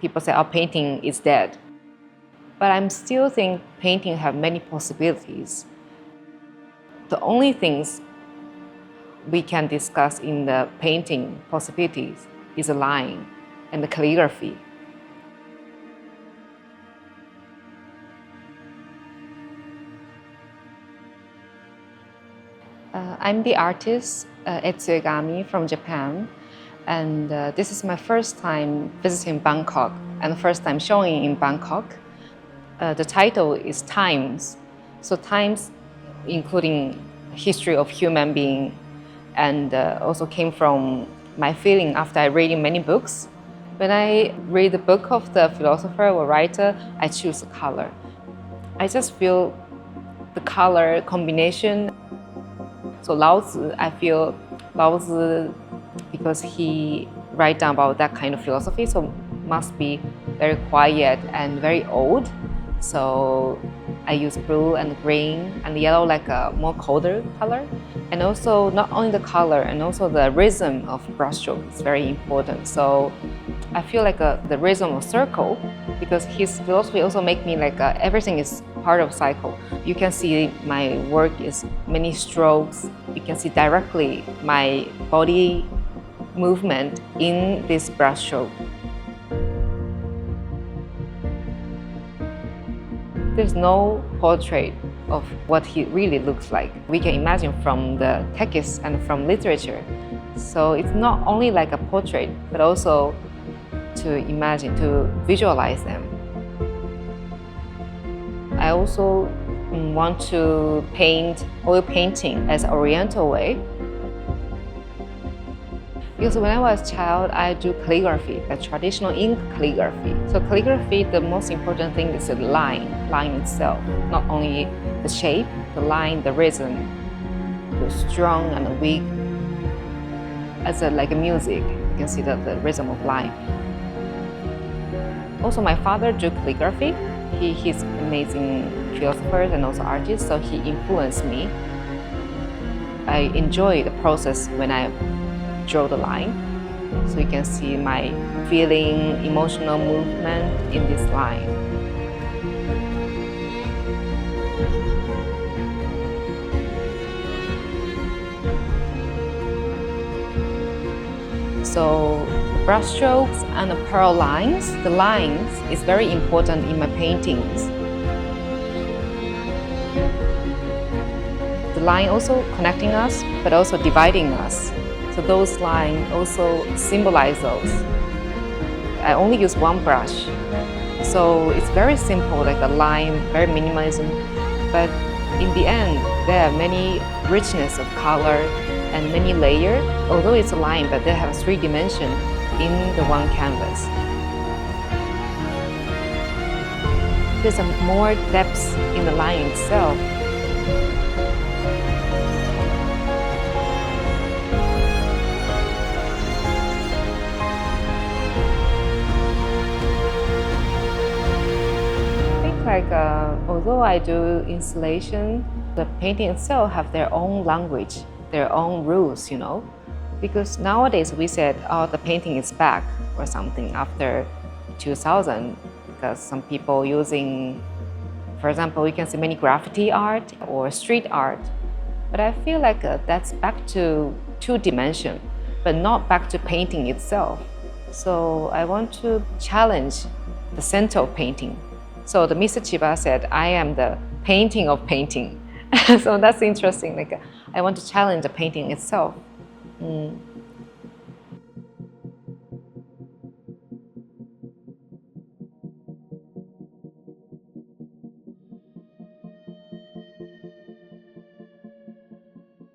people say, oh, painting is dead. But I'm still think painting have many possibilities. The only things we can discuss in the painting possibilities is the line and the calligraphy. Uh, I'm the artist uh, Etsuegami from Japan, and uh, this is my first time visiting Bangkok and the first time showing in Bangkok. Uh, the title is Times, so times including history of human being, and uh, also came from my feeling after I reading many books. When I read the book of the philosopher or writer, I choose the color. I just feel the color combination so Lao Tzu, I feel Lao Tzu, because he write down about that kind of philosophy, so must be very quiet and very old. So I use blue and green and yellow like a more colder color. And also not only the color and also the rhythm of brushstroke is very important. So I feel like a, the rhythm of circle because his philosophy also make me like a, everything is part of cycle. You can see my work is many strokes. You can see directly my body movement in this brushstroke. There's no portrait of what he really looks like. We can imagine from the text and from literature. So it's not only like a portrait, but also to imagine, to visualize them. I also want to paint oil painting as oriental way. Because when I was a child, I do calligraphy, the traditional ink calligraphy. So calligraphy, the most important thing is the line, line itself, not only the shape, the line, the rhythm, the strong and the weak. As a, like a music, you can see the, the rhythm of line. Also, my father do calligraphy. He, he's amazing philosopher and also artist, so he influenced me. I enjoy the process when I draw the line. So you can see my feeling, emotional movement in this line. So the brushstrokes and the pearl lines, the lines is very important in my paintings. The line also connecting us, but also dividing us. So those lines also symbolize those. I only use one brush. So it's very simple, like a line, very minimalism. But in the end, there are many richness of color and many layers. Although it's a line, but they have three dimensions in the one canvas. There's a more depth in the line itself. Like uh, although I do installation, the painting itself have their own language, their own rules, you know. Because nowadays we said, oh, the painting is back or something after 2000, because some people using, for example, we can see many graffiti art or street art. But I feel like uh, that's back to two dimension, but not back to painting itself. So I want to challenge the center of painting. So the Mr. Chiba said, I am the painting of painting. so that's interesting. Like I want to challenge the painting itself. Mm.